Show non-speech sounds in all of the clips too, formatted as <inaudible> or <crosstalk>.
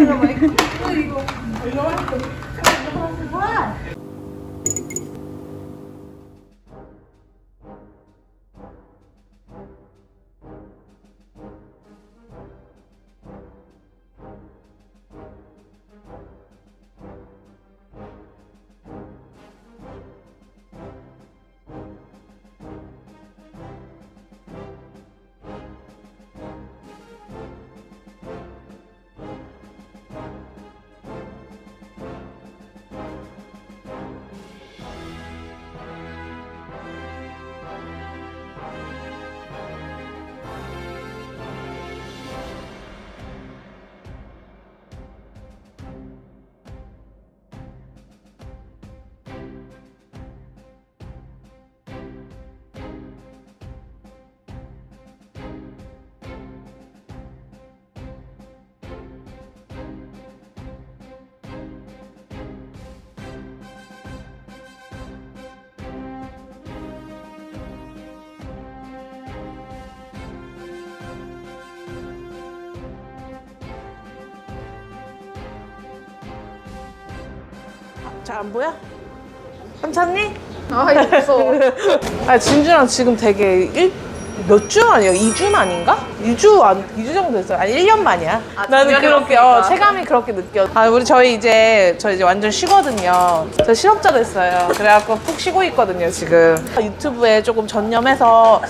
I'm like, what? 잘 안 보여? 괜찮니? 아 이거 무서워. <laughs> 아 진주랑 지금 되게 일, 몇 주 만이야? 2주 만인가? 2주 안, 2주 정도 됐어요. 아니 1년 만이야. 아, 나는 그렇게. 어, 체감이 그렇게 느껴. 아 우리 저희 이제 저 이제 완전 쉬거든요. 저 실업자 됐어요. 그래갖고 푹 쉬고 있거든요 지금. 유튜브에 조금 전념해서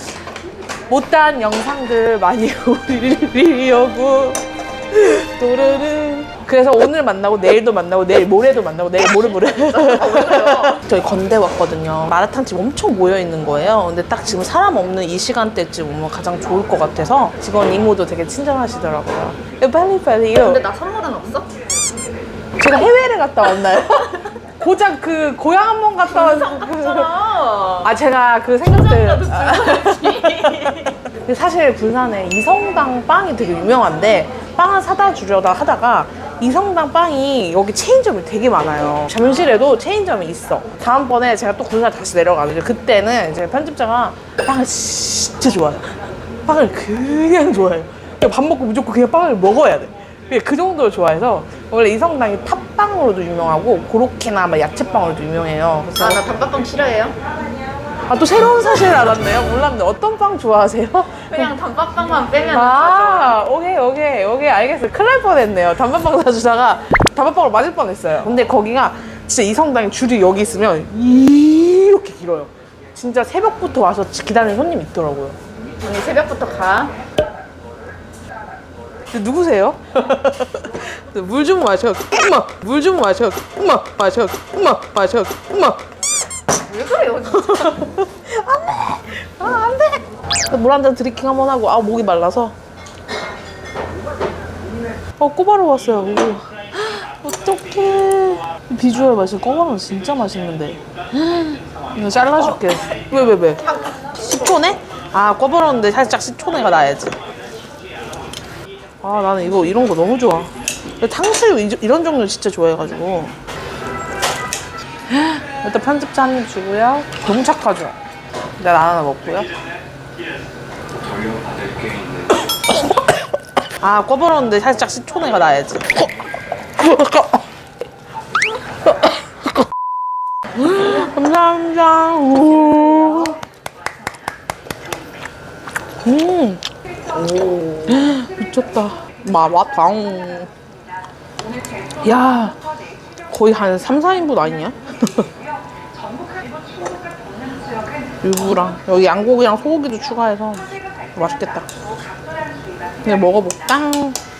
못다한 영상들 많이 <laughs> 올리려고. <laughs> 도르르. 그래서 오늘 만나고 내일도 만나고 내일 모레도 만나고 내일 모레 모레. <laughs> 저희 건대 왔거든요. 마라탕집 엄청 모여 있는 거예요. 근데 딱 지금 사람 없는 이 시간대쯤 오면 가장 좋을 것 같아서 직원 이모도 되게 친절하시더라고요. 야, 빨리 빨리요. 근데 나 선물은 없어? 제가 해외를 갔다 왔나요? <laughs> 고작 그 고향 한 번 갔다 왔 아. 아 제가 그 생각들 <laughs> 사실 부산에 이성당 빵이 되게 유명한데 빵을 사다 주려다 하다가 이성당 빵이 여기 체인점이 되게 많아요. 잠실에도 체인점이 있어. 다음번에 제가 또 군산 다시 내려가거든요 그때는 이제 편집자가 빵을 진짜 좋아해요. 빵을 그냥 좋아해요. 밥 먹고 무조건 그냥 빵을 먹어야 돼. 그게 그 정도로 좋아해서 원래 이성당이 팥빵으로도 유명하고 고로케나 막 야채빵으로도 유명해요. 그래서 아 나 단팥빵 싫어해요? 아 또 새로운 사실을 알았네요. 몰랐는데 어떤 빵 좋아하세요? 그냥 단팥빵만 빼면 아, 오케이, 오케이, 오케이, 알겠어요. 큰일 날 뻔했네요. 단팥빵 사주다가 단팥빵으로 맞을 뻔했어요. 근데 거기가 진짜 이 성당에 줄이 여기 있으면 이렇게 길어요. 진짜 새벽부터 와서 기다리는 손님 있더라고요. 언니 새벽부터 가. 근데 누구세요? <laughs> 물 좀 마셔. 엄마, 물 좀 마셔. 엄마, 마셔. 엄마, 마셔. 엄마. 왜 그래요? 진짜? <laughs> 아, 안 돼. 물 한 잔 드리킹 한 번 하고, 아, 목이 말라서. 어, 꼬바로 왔어요. 오. <gasps> 어떡해. 비주얼 맛이 꼬바로는 진짜 맛있는데. <gasps> 이거 잘라줄게. 왜, 왜, 왜? 식초네? 아, 꼬바로인데 살짝 식초네가 나야지. 아, 나는 이거, 이런 거 너무 좋아. 탕수육 이- 이런 종류 진짜 좋아해가지고. 일단 편집자 한 입 주고요. 너무 착하죠? 일단 하나 먹고요. 아, 꺼버렸는데 살짝 식초내가 나야지. 감사합니다. 오. 음. 미쳤다. 마라탕. 야, 거의 한 3, 4인분 아니냐? 유부랑 여기 양고기랑 소고기도 추가해서 맛있겠다. 그냥 먹어볼까?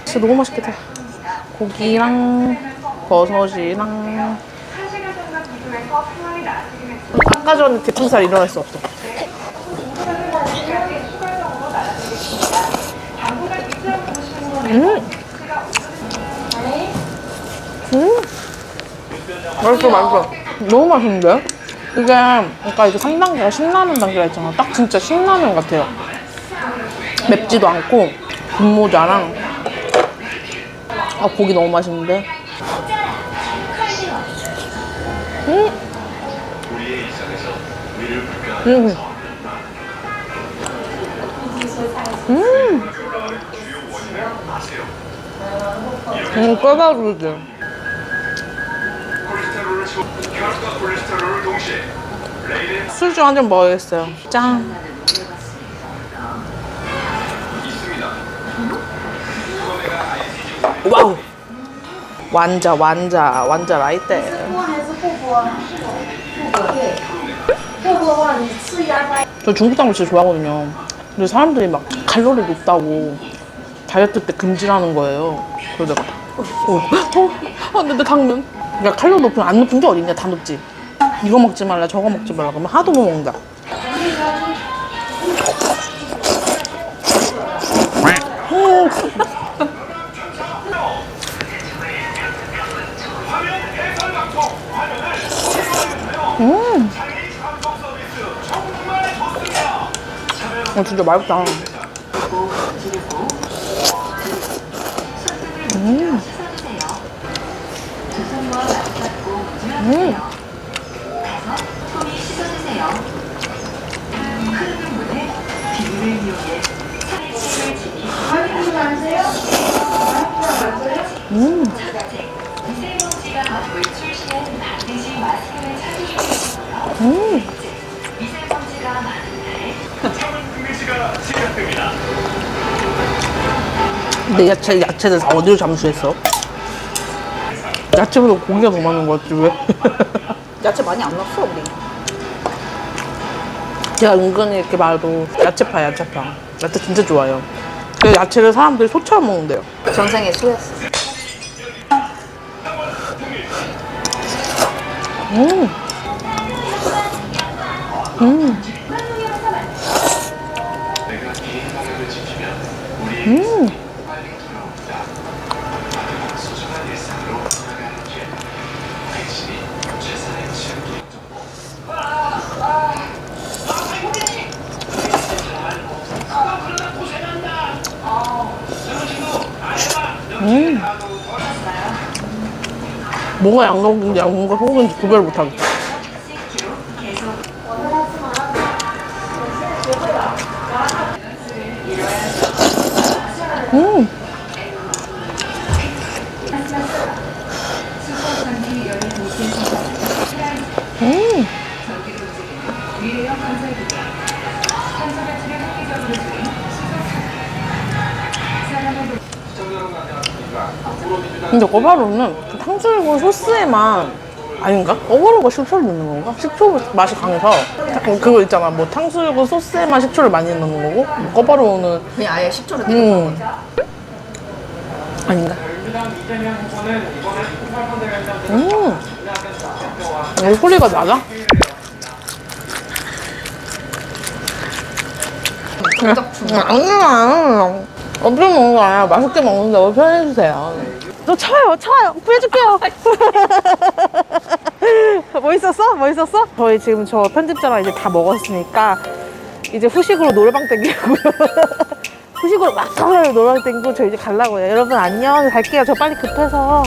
진짜 너무 맛있겠다. 고기랑 버섯이랑 아까 전에 대풍살 일어날 수 없어. 음. 음. 맛있어, 맛있어. 너무 맛있는데? 이게 아까 이제 3단계가 신라면 단계라 했잖아. 딱 진짜 신라면 같아요. 맵지도 않고 분모자랑 아 고기 너무 맛있는데. 음. 음. 음. 음, 꼴바르지. 술 좀 한 잔 먹어야겠어요. 짠. 있습니다. 와우. 완자, 완자, 완자 라이떼. 还是不播？不播对，不播话你吃鸭掰。 저 중국 당면 진짜 좋아하거든요. 근데 사람들이 막 칼로리 높다고 다이어트 때 금지라는 거예요. 그래서 내가 어, 어, 어, 근데 내 당면. 그러니까 칼로리 높으면 안 높은 게 어딨냐? 다 높지. 이거 먹지 말라, 저거 먹지 말라. 그러면 하도 못 먹는다. 음. 음. 어, 진짜 맛있다. 음. 음. 음. 음. 야채, 야채들 다 어디로 잠수했어? 야채보다 고기가 더 많은 것 같지, 왜? <laughs> 야채 많이 안 넣었어 우리. 제가 은근히 이렇게 말도 야채파, 야채파. 야채 진짜 좋아요. 그 야채를 사람들이 소처럼 먹는데요. 전생에 수였어. 음. 음. 음. 빨리 돌아온다. 소중한 일상으로 돌아가는 길. 당신이 최선의 지킴 음. 뭐가 양념인지 뭔가 소금인지 구별 못하겠어. 음. 음. 근데 꼬바로우는 그 탕수육을 소스에만 아닌가? 꼬바로우가 식초를 넣는 건가? 식초 맛이 강해서 탕- 그거 있잖아 뭐 탕수육은 소스에만 식초를 많이 넣는 거고 꼬바로우는 그냥 아예 식초를 넣어. 음 아닌가? 음 이 소리가 나자? 아니 야 어떻게 먹는 거 아니야 맛있게 먹는데 왜 표현해주세요. 저 쳐요 쳐요. 구해줄게요. <laughs> 뭐 있었어? 뭐 있었어? 저희 지금 저 편집자랑 이제 다 먹었으니까 이제 후식으로 노래방 땡기고요 <laughs> 후식으로 막 하면 노래방 땡기고. 저 이제 가려고요. 여러분 안녕. 갈게요. 저 빨리 급해서